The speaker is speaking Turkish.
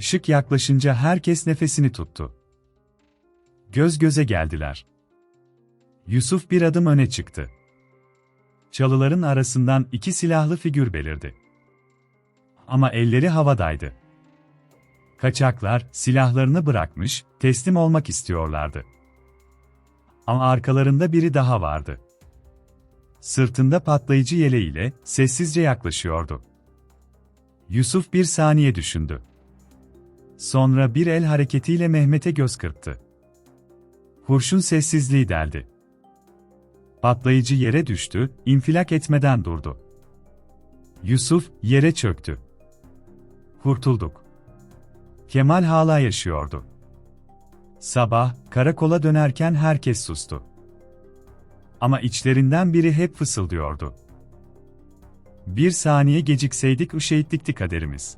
Işık yaklaşınca herkes nefesini tuttu. Göz göze geldiler. Yusuf bir adım öne çıktı. Çalıların arasından iki silahlı figür belirdi. Ama elleri havadaydı. Kaçaklar silahlarını bırakmış, teslim olmak istiyorlardı. Ama arkalarında biri daha vardı. Sırtında patlayıcı yeleğiyle sessizce yaklaşıyordu. Yusuf bir saniye düşündü. Sonra bir el hareketiyle Mehmet'e göz kırptı. Kurşun sessizliği deldi. Patlayıcı yere düştü, infilak etmeden durdu. Yusuf yere çöktü. Kurtulduk. Kemal hala yaşıyordu. Sabah, karakola dönerken herkes sustu. Ama içlerinden biri hep fısıldıyordu. Bir saniye gecikseydik üşehitlikti kaderimiz.